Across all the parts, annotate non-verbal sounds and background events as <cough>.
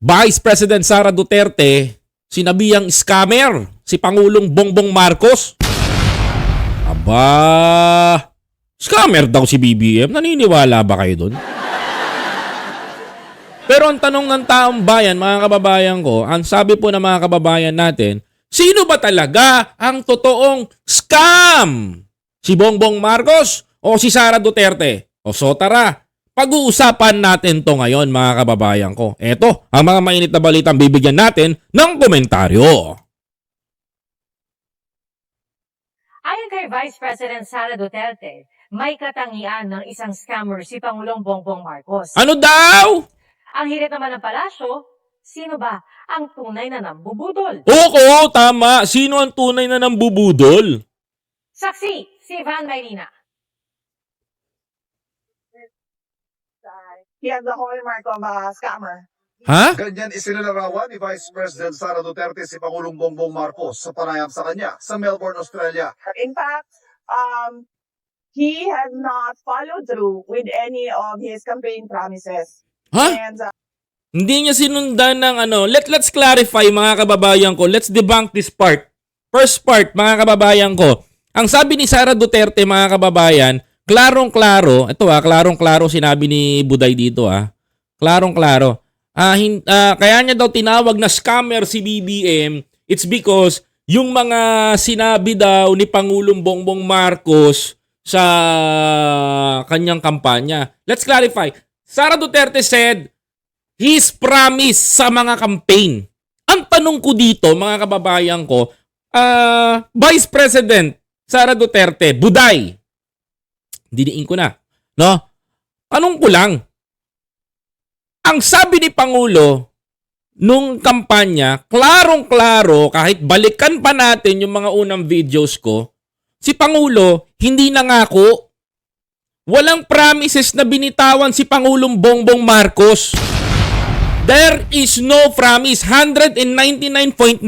Vice President Sara Duterte, sinabihang scammer si Pangulong Bongbong Marcos. Aba, scammer daw si BBM. Naniniwala ba kayo doon? Pero ang tanong ng taong bayan, mga kababayan ko, ang sabi po ng mga kababayan natin, sino ba talaga ang totoong scam? Si Bongbong Marcos o si Sara Duterte? O so tara, pag-uusapan natin to ngayon mga kababayan ko. Eto, ang mga mainit na balitang bibigyan natin ng komentaryo. Ayon kay Vice President Sara Duterte, may katangian ng isang scammer si Pangulong Bongbong Marcos. Ano daw? Ang hirit naman ng palasyo, sino ba ang tunay na nambubudol? Oo, tama. Sino ang tunay na nambubudol? Saksi, si Van Mayrina. He has the hallmark of a scammer. Ha? Ganyan isinilarawan ni Vice President Sara Duterte si Pangulong Bongbong Marcos sa panayam sa kanya sa Melbourne, Australia. In fact, um, he has not followed through with any of his campaign promises. Ha? And uh, Hindi niya sinundan ng ano. Let, let's clarify mga kababayan ko. Let's debunk this part. First part, mga kababayan ko. Ang sabi ni Sara Duterte, mga kababayan, klarong-klaro, ito ah, klarong-klaro sinabi ni Buday dito ah. Klarong-klaro. Ah, hin- ah, kaya niya daw tinawag na scammer si BBM. It's because yung mga sinabi daw ni Pangulong Bongbong Marcos sa kanyang kampanya. Let's clarify. Sara Duterte said, his promise sa mga campaign. Ang tanong ko dito, mga kababayan ko, ah, Vice President Sara Duterte, Buday. Diniin ko na. No? Tanong ko lang, ang sabi ni Pangulo nung kampanya, klarong-klaro, kahit balikan pa natin yung mga unang videos ko, si Pangulo hindi nangako Walang promises na binitawan si Pangulong Bongbong Marcos. There is no promise. 199.999%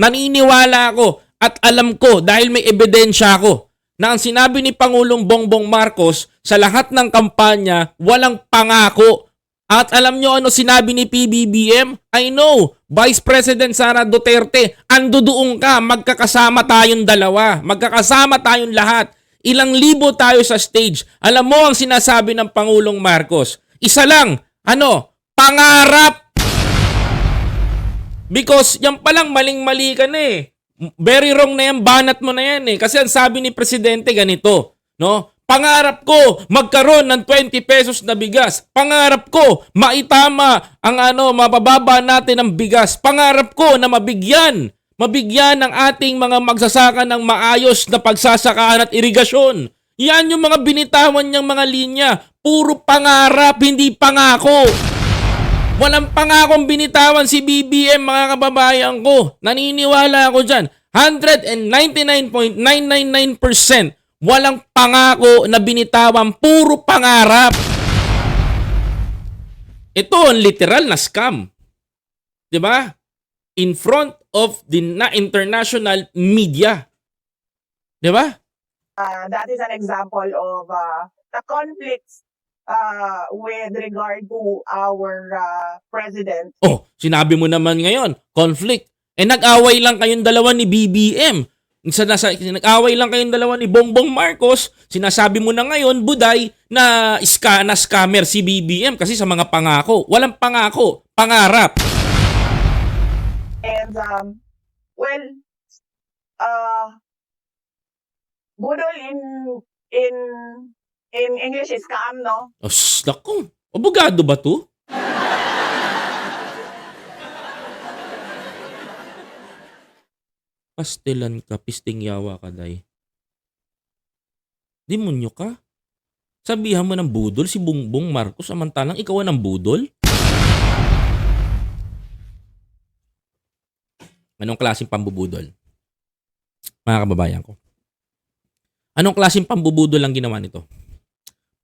naniniwala ako at alam ko dahil may ebidensya ako na ang sinabi ni Pangulong Bongbong Marcos sa lahat ng kampanya, walang pangako. At alam nyo ano sinabi ni PBBM? I know, Vice President Sara Duterte, ando doon ka, magkakasama tayong dalawa, magkakasama tayong lahat. Ilang libo tayo sa stage. Alam mo ang sinasabi ng Pangulong Marcos. Isa lang, ano, pangarap. Because yan palang maling-mali ka na eh. Very wrong na yan, banat mo na yan eh. Kasi ang sabi ni Presidente ganito, no? Pangarap ko magkaroon ng 20 pesos na bigas. Pangarap ko maitama ang ano, mabababa natin ang bigas. Pangarap ko na mabigyan mabigyan ng ating mga magsasaka ng maayos na pagsasakaan at irigasyon. Yan yung mga binitawan niyang mga linya. Puro pangarap, hindi pangako. Walang pangakong binitawan si BBM mga kababayan ko. Naniniwala ako dyan. 199.999% walang pangako na binitawan. Puro pangarap. Ito ang literal na scam. 'Di ba? In front of the na international media. 'Di ba? uh, that is an example of uh, the conflicts uh, with regard to our uh, president. Oh, sinabi mo naman ngayon, conflict. Eh nag-away lang kayong dalawa ni BBM. Sa, nasa, nag-away lang kayong dalawa ni Bongbong Marcos. Sinasabi mo na ngayon, Buday, na, iska, na scammer si BBM kasi sa mga pangako. Walang pangako, pangarap. And um, well, uh, budol in in in English is scam, no? Shh, naku. Abogado ba to? Pastilan ka, pisting yawa ka, day. Demonyo ka? Sabihan mo ng budol si Bongbong Marcos samantalang ikaw ang budol? Anong klaseng pambubudol? Mga kababayan ko. Anong klaseng pambubudol ang ginawa nito?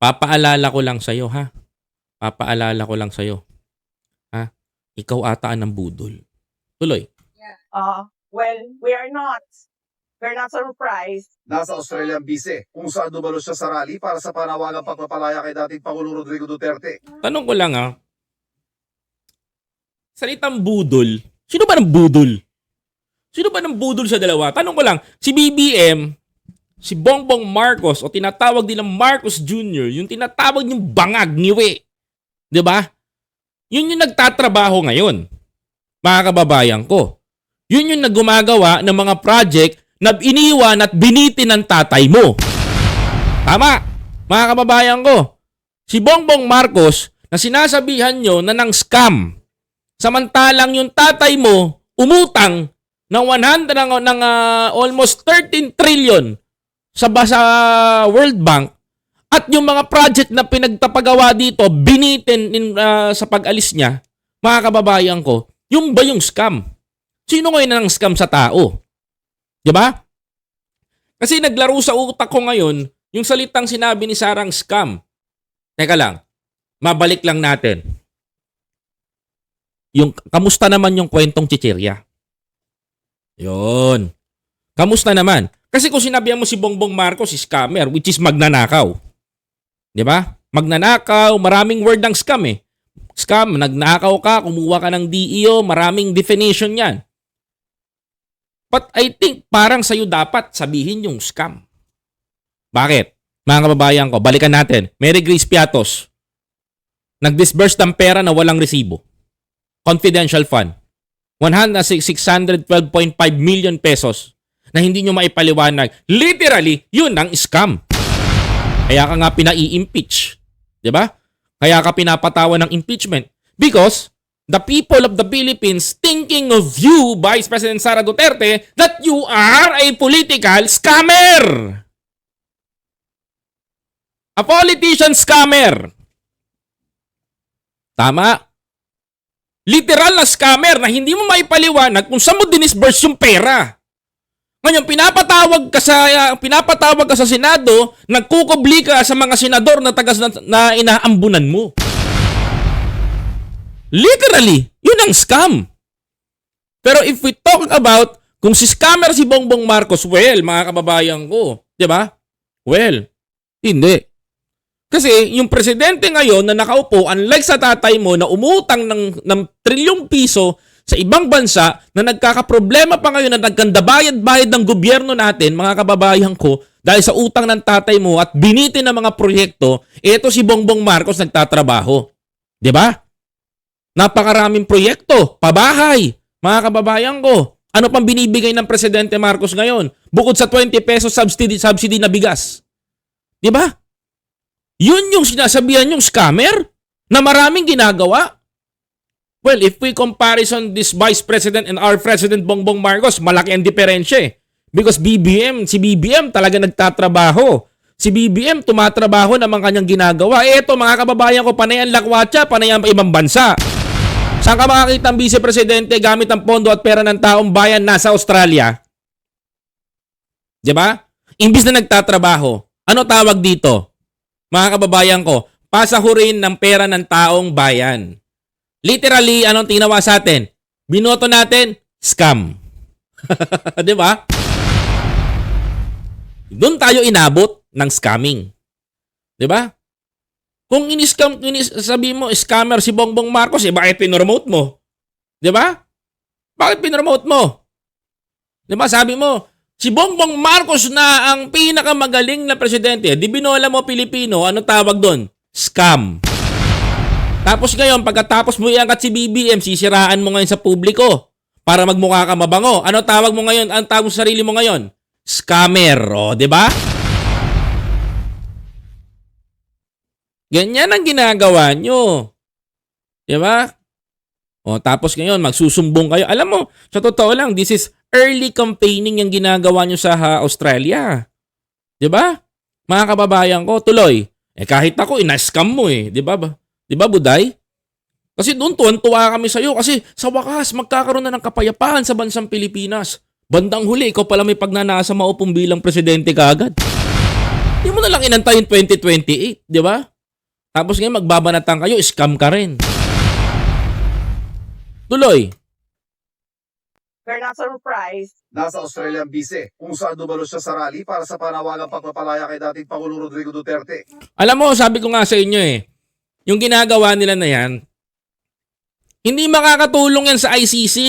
Papaalala ko lang sa'yo, ha? Papaalala ko lang sa'yo. Ha? Ikaw ata ang budol. Tuloy. Uh, well, we are not. We're not surprised. Nasa Australian BC, kung saan dumalo siya sa rally para sa panawagang pagpapalaya kay dating Pangulong Rodrigo Duterte. Tanong ko lang, ha? salitang budol. Sino ba ng budol? Sino ba ng budol sa dalawa? Tanong ko lang, si BBM, si Bongbong Marcos o tinatawag nilang Marcos Jr., yung tinatawag yung bangag niwe. 'Di ba? Yun yung nagtatrabaho ngayon. Mga kababayan ko. Yun yung naggumagawa ng mga project na iniwan at binitin ng tatay mo. Tama, mga kababayan ko. Si Bongbong Marcos na sinasabihan nyo na ng scam. Samantalang yung tatay mo umutang ng 100 ng, ng ah, almost 13 trillion sa sa World Bank at yung mga project na pinagtapagawa dito binitin in, ah, sa pag-alis niya, mga kababayan ko, yung ba yung scam? Sino ngayon ang scam sa tao? 'Di ba? Kasi naglaro sa utak ko ngayon yung salitang sinabi ni Sarang scam. Teka lang, mabalik lang natin. Yung, kamusta naman yung kwentong chichirya? Yun. Kamusta naman? Kasi kung sinabihan mo si Bongbong Marcos, scammer, which is magnanakaw. Di ba? Magnanakaw, maraming word ng scam eh. Scam, nagnakaw ka, kumuha ka ng DEO, maraming definition yan. But I think parang sa'yo dapat sabihin yung scam. Bakit? Mga kababayan ko, balikan natin. Mary Grace Piatos, nag-disburse ng pera na walang resibo. Confidential fund. 100 612.5 million pesos na hindi nyo maipaliwanag. Literally, yun ang scam. Kaya ka nga pinai-impeach. 'Di ba? Kaya ka pinapatawan ng impeachment. Because the people of the Philippines thinking of you, Vice President Sara Duterte, that you are a political scammer. A politician scammer. Tama? Literal na scammer na hindi mo maipaliwanag kung saan mo dinisburse yung pera. Ngayon, pinapatawag ka sa uh, pinapatawag ka sa Senado, nagkukubli ka sa mga senador na tagas na, na inaambunan mo. Literally, yun ang scam. Pero if we talk about kung si scammer si Bongbong Marcos, well, mga kababayan ko, 'di ba? Well, hindi. Kasi yung presidente ngayon na nakaupo, unlike sa tatay mo na umutang ng, ng trilyong piso sa ibang bansa na nagkakaproblema pa ngayon na nagkandabayad-bayad ng gobyerno natin, mga kababayan ko, dahil sa utang ng tatay mo at binitin ng mga proyekto, ito si Bongbong Marcos nagtatrabaho. 'Di ba? Napakaraming proyekto, pabahay, mga kababayan ko. Ano pang binibigay ng Presidente Marcos ngayon? Bukod sa 20 pesos subsidy, subsidy na bigas. 'Di ba? Yun yung sinasabihan yung scammer na maraming ginagawa. Well, if we comparison this Vice President and our President Bongbong Marcos, malaki ang diferensya eh. Because BBM, si BBM talaga nagtatrabaho. Si BBM tumatrabaho naman kanyang ginagawa. Eh, eto mga kababayan ko, panay ang lakwatsa, panay ang ibang bansa. Saan ka makakita ang Vice Presidente gamit ang pondo at pera ng taong bayan nasa Australia? 'Di ba? Imbis na nagtatrabaho, ano tawag dito? Mga kababayan ko, pasahurin ng pera ng taong bayan. Literally, anong tinawa sa atin? Binoto natin, scam. <laughs> 'Di ba? Doon tayo inabot ng scamming. 'Di ba? Kung iniscam, inis, sabi mo, scammer si Bongbong Marcos, eh, bakit pinromote mo? 'Di ba? Bakit pinromote mo? 'Di ba? Sabi mo, si Bongbong Marcos na ang pinakamagaling na presidente. Di binola mo Pilipino, ano tawag doon? Scam. Tapos ngayon, pagkatapos mo iangkat si BBM, sisiraan mo ngayon sa publiko para magmukha ka mabango. Ano tawag mo ngayon? Ang tawag mo sa sarili mo ngayon? Scammer. O, di ba? Ganyan ang ginagawa nyo. Di ba? O, tapos ngayon, magsusumbong kayo. Alam mo, sa totoo lang, this is early campaigning yung ginagawa nyo sa ha, Australia. Di ba? Mga kababayan ko, tuloy. Eh kahit ako, ina-scam mo eh. Di ba? ba? Di ba, Buday? Kasi doon tuwan-tuwa kami sa'yo kasi sa wakas magkakaroon na ng kapayapaan sa bansang Pilipinas. Bandang huli, ikaw pala may pagnanasa maupong bilang presidente kaagad. Di mo na lang inantayin 2028, di ba? Tapos ngayon magbabanatan kayo, scam ka rin. Tuloy. We're not surprised Nasa Australian BC, kung saan dumalo siya sa rally para sa panawagang pagpapalaya kay dating Pangulong Rodrigo Duterte. Alam mo, sabi ko nga sa inyo eh, yung ginagawa nila na yan, Hindi makakatulong yan sa ICC.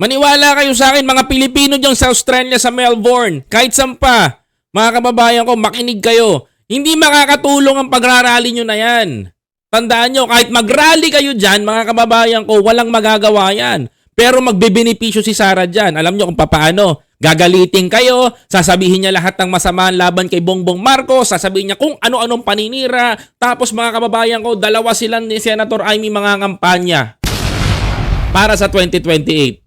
Maniwala kayo sa akin, mga Pilipino dyan sa Australia, sa Melbourne, kahit saan pa, mga kababayan ko, makinig kayo. Hindi makakatulong ang pagrarally nyo na yan. Tandaan nyo, kahit mag-rally kayo dyan, mga kababayan ko, walang magagawa yan. Pero magbebenepisyo si Sara dyan. Alam nyo kung paano. Gagalitin kayo, sasabihin niya lahat ng masamaan laban kay Bongbong Marcos, sasabihin niya kung ano-anong paninira. Tapos mga kababayan ko, dalawa sila ni Senator Amy mga kampanya para sa 2028.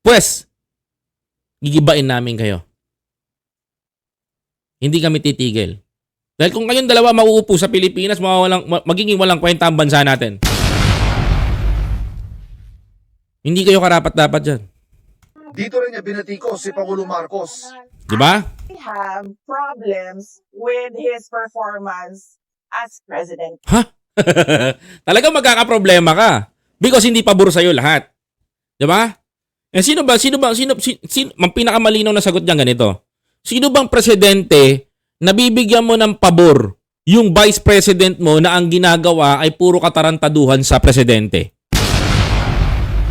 Pues, gigibain namin kayo. Hindi kami titigil. Dahil kung kayong dalawa mauupo sa Pilipinas, mawawalang, ma- magiging walang kwenta ang bansa natin. Hindi kayo karapat-dapat dyan. Dito rin niya binatiko si Pangulong Marcos. Di ba? I have problems with his performance as president. <laughs> Talagang magkakaproblema ka. Because hindi pabor sa'yo lahat. Di ba? Eh, sino ba, sino ba, sino, sino, sino ang pinakamalinaw na sagot niyan ganito? Sino bang presidente na bibigyan mo ng pabor yung vice president mo na ang ginagawa ay puro katarantaduhan sa presidente?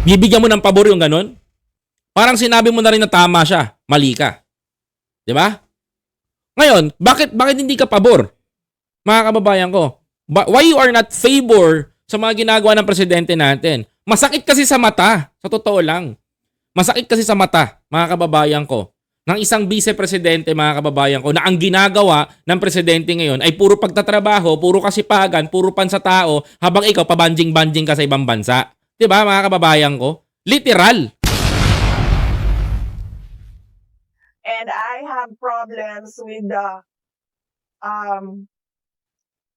Bibigyan mo ng pabor yung ganun? Parang sinabi mo na rin na tama siya, mali ka. 'Di ba? Ngayon, bakit bakit hindi ka pabor? Mga kababayan ko, why you are not favor sa mga ginagawa ng presidente natin? Masakit kasi sa mata, sa totoo lang. Masakit kasi sa mata, mga kababayan ko, ng isang vice-presidente, mga kababayan ko, na ang ginagawa ng presidente ngayon ay puro pagtatrabaho, puro kasipagan, puro pansa tao, habang ikaw pabanjing-banjing ka sa ibang bansa. 'Di ba, mga kababayan ko? Literal. And I have problems with the um,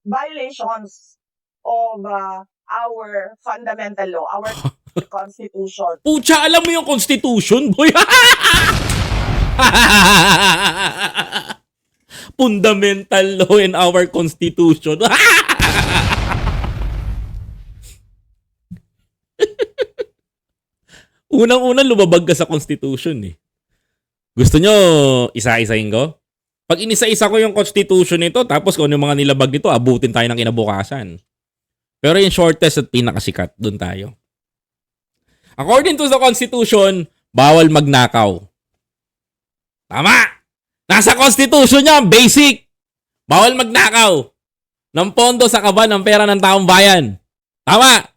violations of uh, our fundamental law, our <laughs> constitution. Pucha, alam mo yung constitution, boy. <laughs> Fundamental law in our constitution. <laughs> Unang-unang lumabag ka sa constitution eh. Gusto nyo isa-isahin ko? Pag inisa-isa ko yung constitution nito, tapos kung ano yung mga nilabag nito, abutin tayo ng kinabukasan. Pero yung shortest at pinakasikat, dun tayo. According to the Constitution, bawal magnakaw. Tama! Nasa Constitution niya, basic. Bawal magnakaw ng pondo sa kaban ng pera ng taong bayan. Tama!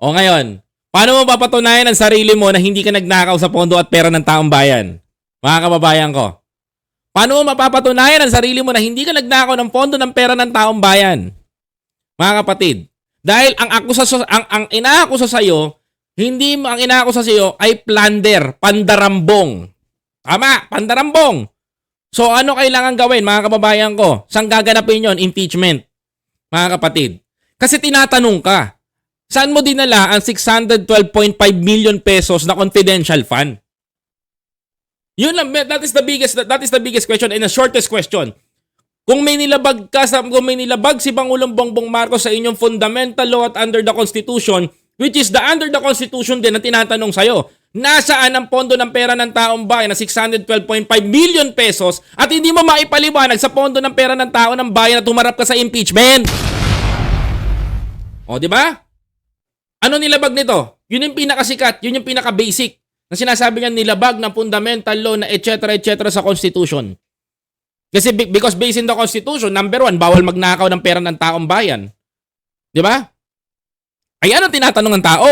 O ngayon, paano mo papatunayan ang sarili mo na hindi ka nagnakaw sa pondo at pera ng taong bayan? Mga kababayan ko. Paano mo mapapatunayan ang sarili mo na hindi ka nagnakaw ng pondo ng pera ng taong bayan? Mga kapatid, dahil ang akusasyon ang ang inaakusa sa iyo, hindi ang inaakusa sa iyo ay plunder, pandarambong. Tama, pandarambong. So ano kailangan gawin mga kababayan ko? Saan gaganapin yon? Impeachment. Mga kapatid. Kasi tinatanong ka, saan mo dinala ang 612.5 million pesos na confidential fund? Yun lang, that is the biggest that is the biggest question and the shortest question. Kung may nilabag ka sa kung may nilabag si Pangulong Bongbong Marcos sa inyong fundamental law at under the Constitution, which is the under the Constitution din na tinatanong sa'yo, nasaan ang pondo ng pera ng taong bayan na 612.5 million pesos at hindi mo maipaliwanag sa pondo ng pera ng tao ng bayan na tumarap ka sa impeachment? O, di ba? Ano nilabag nito? Yun yung pinakasikat, yun yung pinaka-basic na sinasabi niya nilabag ng fundamental law na etc. etc. sa Constitution. Kasi be- because based in the Constitution, number one, bawal magnakaw ng pera ng taong bayan. Di ba? Ayan ang tinatanong ng tao.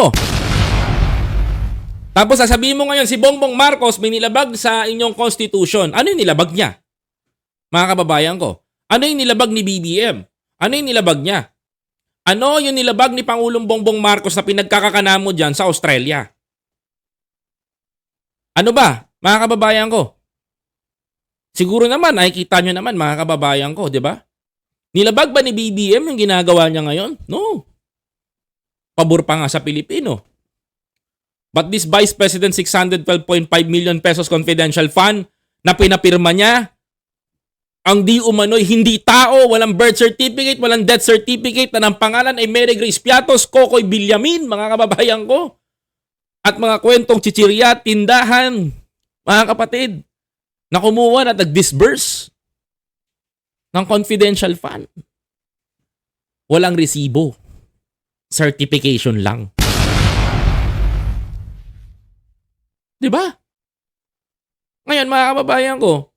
Tapos sasabihin mo ngayon, si Bongbong Marcos may nilabag sa inyong Constitution. Ano yung nilabag niya? Mga kababayan ko. Ano yung nilabag ni BBM? Ano yung nilabag niya? Ano yung nilabag ni Pangulong Bongbong Marcos na pinagkakakana mo dyan sa Australia? Ano ba, mga kababayan ko? Siguro naman, nakikita nyo naman, mga kababayan ko, di ba? Nilabag ba ni BBM yung ginagawa niya ngayon? No. Pabor pa nga sa Pilipino. But this Vice President 612.5 million pesos confidential fund na pinapirma niya, ang di umano'y hindi tao, walang birth certificate, walang death certificate na ng pangalan ay Mary Grace Piatos, Kokoy Bilyamin, mga kababayan ko. At mga kwentong chichirya, tindahan, mga kapatid, na kumuha at nag-disburse ng confidential fund. Walang resibo. certification lang. 'Di ba? Ngayon, mga kababayan ko,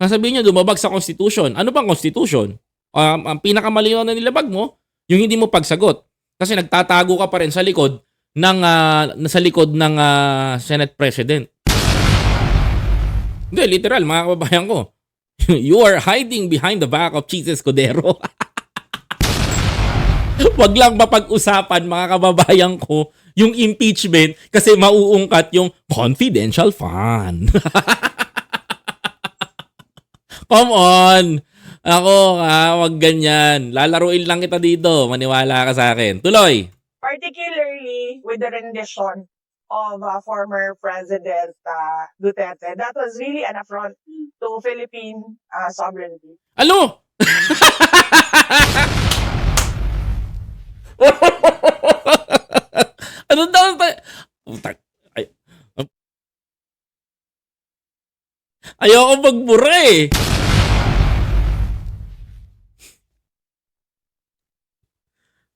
sasabihin nyo, dumabag sa Constitution. Ano bang Constitution? Um, ang pinakamalinaw na nilabag mo, yung hindi mo pagsagot. Kasi nagtatago ka pa rin sa likod ng ah, sa likod ng ah, Senate President. Hindi, literal, mga kababayan ko. <laughs> You are hiding behind the back of Chief Escudero. <laughs> Wag lang mapag-usapan, mga kababayan ko, yung impeachment kasi mauungkat yung confidential fund. <laughs> Come on! Ako, ha, wag ganyan. Lalaruin lang kita dito. Maniwala ka sa akin. Tuloy! particularly with the rendition of uh, former President uh, Duterte. That was really an affront to Philippine uh, sovereignty. Ano? <laughs> ano daw? Ay. Ayoko magbura eh.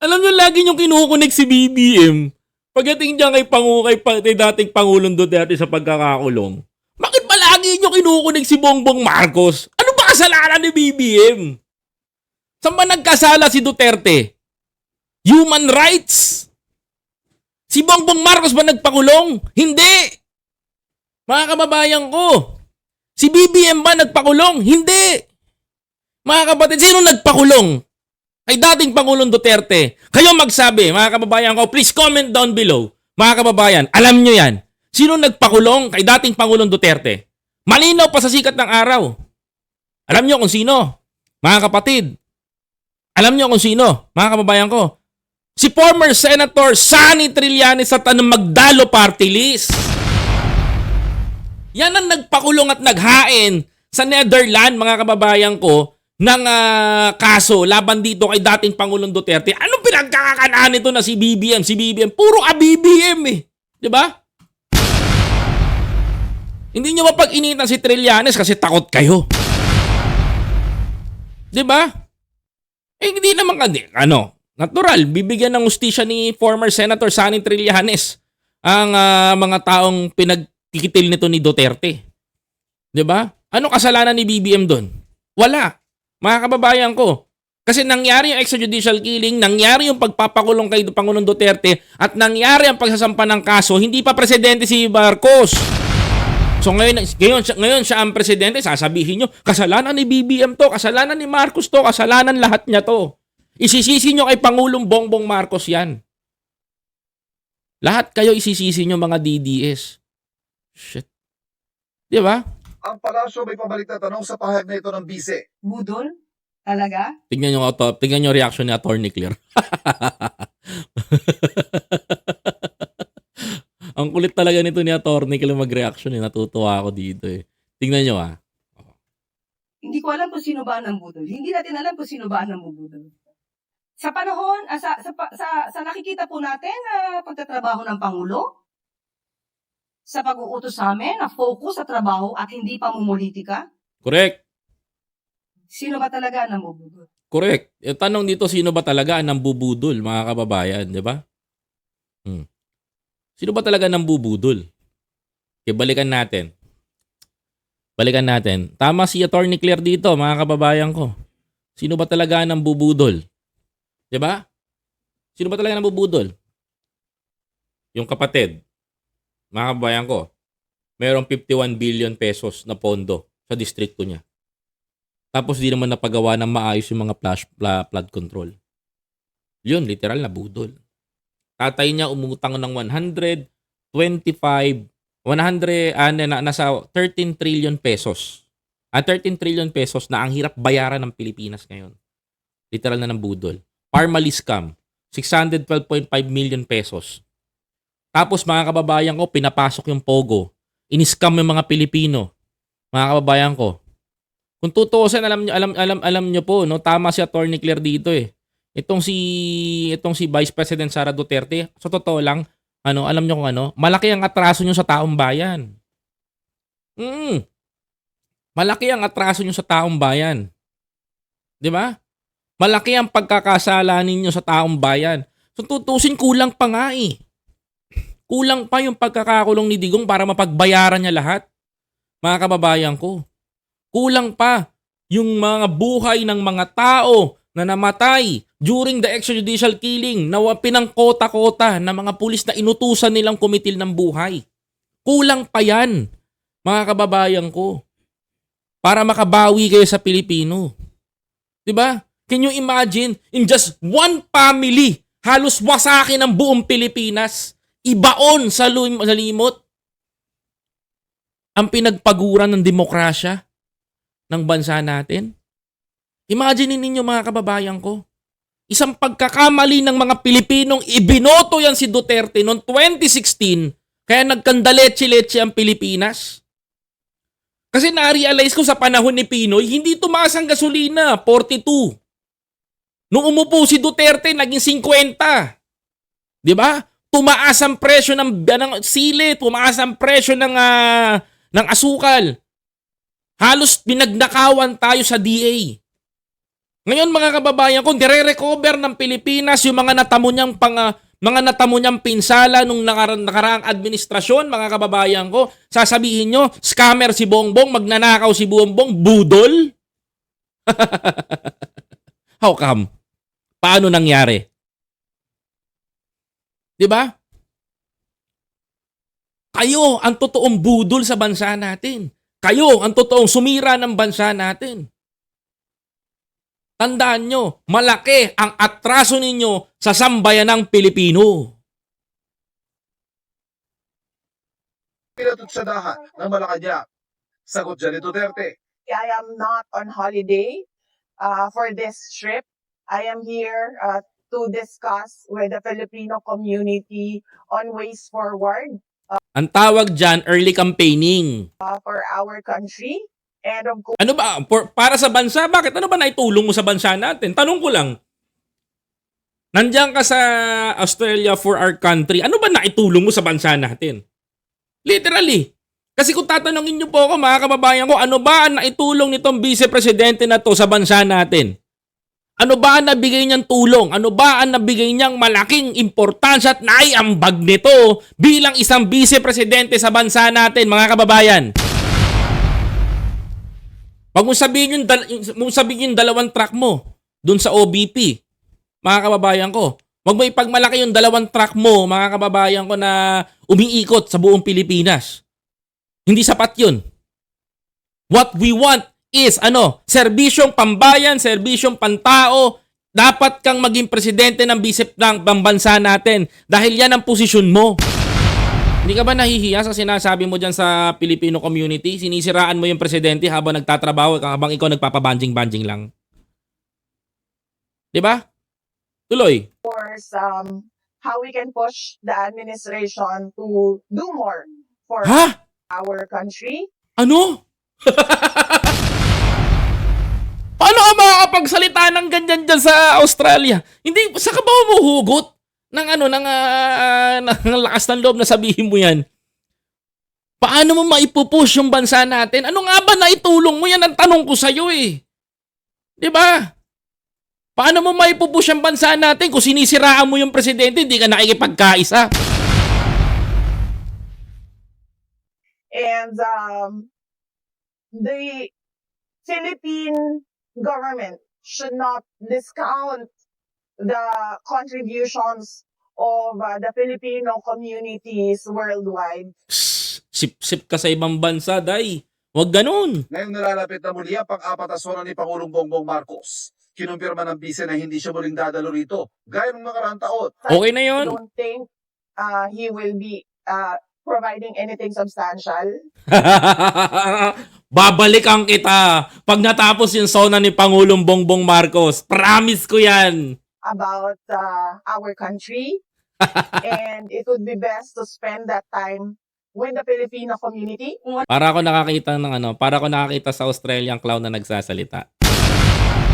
Alam nyo, lagi nyo kinukunik si BBM. Pagdating dyan kay, Pangu, kay, kay dating Pangulong Duterte sa pagkakakulong. Bakit ba lagi nyo kinukunik si Bongbong Marcos? Ano ba kasalanan ni BBM? Saan ba nagkasala si Duterte? Human rights? Si Bongbong Marcos ba nagpakulong? Hindi! Mga kababayan ko, si BBM ba nagpakulong? Hindi! Mga kapatid, sino nagpakulong? Kay dating Pangulong Duterte. Kayo magsabi, mga kababayan ko, please comment down below. Mga kababayan, alam nyo yan. Sino nagpakulong kay dating Pangulong Duterte? Malinaw pa sa sikat ng araw. Alam nyo kung sino? Mga kapatid, alam nyo kung sino? Mga kababayan ko, si former Senator Sani Trillanes sa Tanong Magdalo Party List. Yan ang nagpakulong at naghain sa Netherlands, mga kababayan ko, ng ah, kaso laban dito kay dating Pangulong Duterte. Anong pinagkakakanaan nito na si BBM? Si BBM, puro ka BBM eh. Di ba? Hindi nyo mapag-initan si Trillanes kasi takot kayo. Di ba? Eh, hindi naman kasi, ano, natural, bibigyan ng ustisya ni former Senator Sani Trillanes ang ah, mga taong pinagkikitil nito ni Duterte. 'Di ba? Ano kasalanan ni BBM doon? Wala. Mga kababayan ko. Kasi nangyari yung extrajudicial killing, nangyari yung pagpapakulong kay Pangulong Duterte, at nangyari ang pagsasampa ng kaso, hindi pa presidente si Marcos. So ngayon, ngayon, siya- ngayon siya ang presidente, sasabihin nyo, kasalanan ni BBM to, kasalanan ni Marcos to, kasalanan lahat niya to. Isisisi nyo kay Pangulong Bongbong Marcos yan. Lahat kayo isisisi nyo mga DDS. Shit. Di ba? Ang palasyo may pabalik na tanong sa pahayag na ito ng bise. Budol? Talaga? Tingnan nyo, auto, tingnan nyo reaction ni Attorney Clear. <laughs> Ang kulit talaga nito ni Attorney Clear mag-reaction eh. Natutuwa ako dito eh. Tingnan nyo ah. Hindi ko alam kung sino ba ang budol. Hindi natin alam kung sino ba ang budol. Sa panahon, ah, sa, sa, sa, sa nakikita po natin na pagtatrabaho ng Pangulo, sa pag-uutos sa amin, na focus sa trabaho at hindi pamumulitika, Correct. sino ba talaga ang budol? Correct. Yung tanong dito, sino ba talaga ang nambubudol, mga kababayan, di ba? Hmm. Sino ba talaga nambubudol? Okay, balikan natin. Balikan natin. Tama si Attorney Claire dito, mga kababayan ko. Sino ba talaga ang nambubudol? Di ba? Sino ba talaga nambubudol? Yung kapatid. Mga kababayan ko, mayroong 51 billion pesos na pondo sa distrito niya. Tapos di naman napagawa ng maayos yung mga flash, flood control. Yun, literal na budol. Tatay niya umutang ng 125, 100, ah, na, nasa 13 trillion pesos. Ah, 13 trillion pesos na ang hirap bayaran ng Pilipinas ngayon. Literal na ng budol. Parmali scam, 612.5 million pesos. Tapos mga kababayan ko, pinapasok yung Pogo. Iniscam yung mga Pilipino. Mga kababayan ko, kung tutuusin, alam niyo alam alam alam niyo po, no, tama si Attorney Claire dito eh. Itong si itong si Vice President Sara Duterte, sa totoo lang, ano, alam niyo kung ano, malaki ang atraso niyo sa taong bayan. Mm. Malaki ang atraso niyo sa taong bayan. 'Di ba? Malaki ang pagkakasala ninyo sa taong bayan. So tutusin kulang pa nga eh. Kulang pa yung pagkakakulong ni Digong para mapagbayaran niya lahat. Mga kababayan ko. Kulang pa yung mga buhay ng mga tao na namatay during the extrajudicial killing na pinangkota-kota ng mga pulis na inutusan nilang kumitil ng buhay. Kulang pa yan, mga kababayan ko. Para makabawi kayo sa Pilipino. 'Di ba? Can you imagine in just one family halos wasakin ang buong Pilipinas, ibaon sa, sa limot ang pinagpaguran ng demokrasya ng bansa natin. Imagine ninyo mga kababayan ko, isang pagkakamali ng mga Pilipinong ibinoto yan si Duterte noong 2016 kaya nagkandaleche-leche ang Pilipinas. Kasi na-realize ko sa panahon ni Pinoy, hindi tumaas ang gasolina, 42. Nung umupo si Duterte, naging 50. 'Di ba? Tumaas ang presyo ng, ng sili, tumaas ang presyo ng ah, ng asukal. Halos binagnakawan tayo sa DA. Ngayon mga kababayan ko, nire-recover ng Pilipinas yung mga natamo niyang pang, ah, mga natamo niyang pinsala nung nakara- nakaraang administrasyon, mga kababayan ko. Sasabihin nyo, scammer si Bongbong, magnanakaw si Bongbong, budol? <laughs> How come? Paano nangyari? 'Di ba? Kayo ang totoong budol sa bansa natin. Kayo ang totoong sumira ng bansa natin. Tandaan nyo, malaki ang atraso ninyo sa sambayan ng Pilipino. Pinatutsadahan ng Malacanang. Sagot dyan ni Duterte. I am not on holiday uh, for this trip. I am here uh, to discuss with the Filipino community on ways forward Ang tawag dyan, early campaigning. uh, for our country. And of course, Ano ba? For, para sa bansa? Bakit? Ano ba naitulong mo sa bansa natin? Tanong ko lang. Nandiyan ka sa Australia for our country. Ano ba naitulong mo sa bansa natin? Literally. Kasi kung tatanungin niyo po ako, mga kababayan ko, ano ba ang naitulong nitong vice-presidente na to sa bansa natin? Ano ba ang nabigay niyang tulong? Ano ba ang nabigay niyang malaking importansya at naiambag nito bilang isang vice-presidente sa bansa natin, mga kababayan? Wag mo sabihin yung, dal- yung, mo sabihin yung dalawang track mo dun sa OBP, mga kababayan ko. Wag mo ipagmalaki yung dalawang track mo, mga kababayan ko na umiikot sa buong Pilipinas. Hindi sapat yun. What we want is ano, serbisyong pambayan, serbisyong pantao. Dapat kang maging presidente ng bisip ng bansa natin dahil yan ang posisyon mo. Hindi ka ba nahihiya sa sinasabi mo dyan sa Filipino community? Sinisiraan mo yung presidente habang nagtatrabaho habang ikaw nagpapabanjing-banjing lang. 'Di ba? Tuloy. course, um, how we can push the administration to do more for Ha? our country. Ano? <laughs> Ka makakapagsalita ng ganyan dyan sa Australia? Hindi, sa ka ba umuhugot ng ano, ng, ah, ng lakas ng loob na sabihin mo yan? Paano mo maipupush yung bansa natin? Ano nga ba na itulong mo? Yan ang tanong ko sa'yo eh. Di ba? Paano mo maipupush ang bansa natin kung sinisiraan mo yung presidente, hindi ka nakikipagkaisa? And um, the Philippine government should not discount the contributions of uh, the Filipino communities worldwide. Sip-sip ka sa ibang bansa, day. Huwag ganun. Ngayong nalalapit na muli ang pang-apat na sona ni Pangulong Bongbong Marcos. Kinumpirma ng bise na hindi siya muling dadalo rito, gaya ng nakaraang taon. Okay na I yon. don't think uh, he will be uh, providing anything substantial. <laughs> Babalikan kita pag natapos yung sona ni Pangulong Bongbong Marcos. Promise ko yan. about uh, our country. <laughs> and it would be best to spend that time with the Filipino community. Para ako nakakita ng ano, para ako nakakita sa Australian clown na nagsasalita.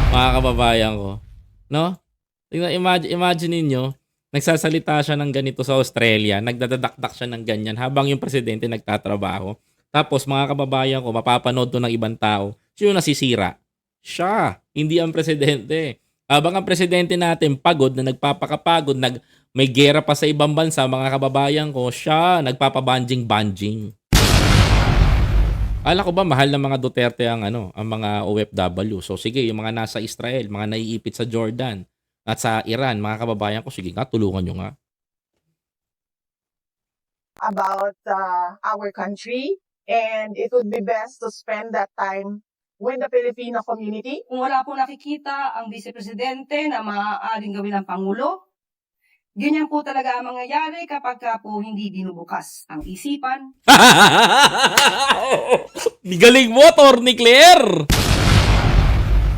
Mga kababayan ko. No? Imagine, imagine ninyo, nagsasalita siya ng ganito sa Australia, nagdadadakdak siya ng ganyan habang yung presidente nagtatrabaho. Tapos mga kababayan ko, mapapanood to ng ibang tao. Sino nasisira? Siya, hindi ang presidente. Habang ang presidente natin pagod na nagpapakapagod, nag may gera pa sa ibang bansa, mga kababayan ko, siya nagpapabanjing-banjing. Ala ko ba mahal ng mga Duterte ang ano, ang mga OFW. So sige, yung mga nasa Israel, mga naiipit sa Jordan at sa Iran, mga kababayan ko, sige nga, tulungan nyo nga. about uh, our country, and it would be best to spend that time with the Filipino community. Kung wala po nakikita ang Vice Presidente na maaaring gawin ng Pangulo, ganyan po talaga ang mangyayari kapag ka po hindi binubukas ang isipan, <laughs> galing mo, Attorney Claire!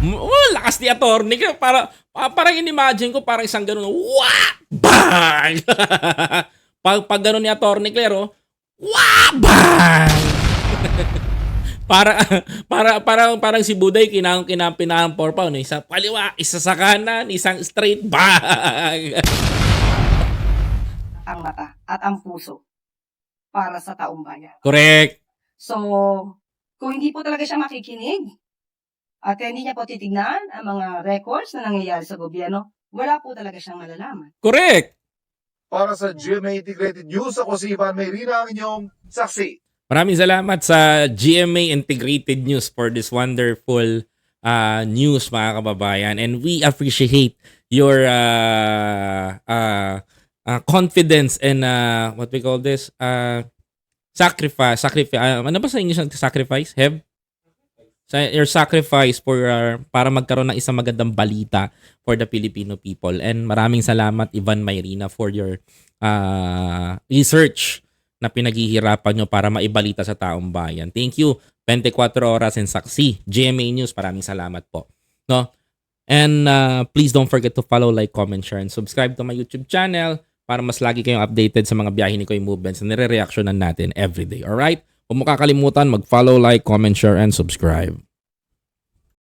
Oh, lakas ni Attorney Claire. Para, pa- parang in-imagine ko, parang isang ganun. Wah! Bang! <laughs> pag, pag ganun ni Attorney Claire, oh, Wah! Bang! Para <laughs> para parang parang si Buday kinang kinang pinahampor pa no isa kaliwa isa sa kanan isang straight bang <laughs> ang mata at ang puso para sa taong bayan. correct So, kung hindi po talaga siya makikinig at hindi niya po titignan ang mga records na nangyayari sa gobyerno, wala po talaga siyang malalaman. correct Para sa GMA Integrated News, ako si Ivan Mayrina, ang inyong saksi. Maraming salamat sa GMA Integrated News for this wonderful uh, news mga kababayan. And we appreciate your uh, uh, uh, confidence and uh, what we call this uh, sacrifice sacrifice uh, ano ba sa English ang sacrifice have your sacrifice for uh, para magkaroon ng isang magandang balita for the Filipino people. And maraming salamat Ivan Mayrina for your uh, research na pinaghihirapan nyo para maibalita sa taong bayan. Thank you. 24 oras and saksi. GMA News, maraming salamat po. No? And uh, please don't forget to follow, like, comment, share, and subscribe to my YouTube channel para mas lagi kayong updated sa mga biyahe ni Koy Movements na nire-reactionan natin everyday. Alright? Huwag mo kakalimutan mag-follow, like, comment, share, and subscribe.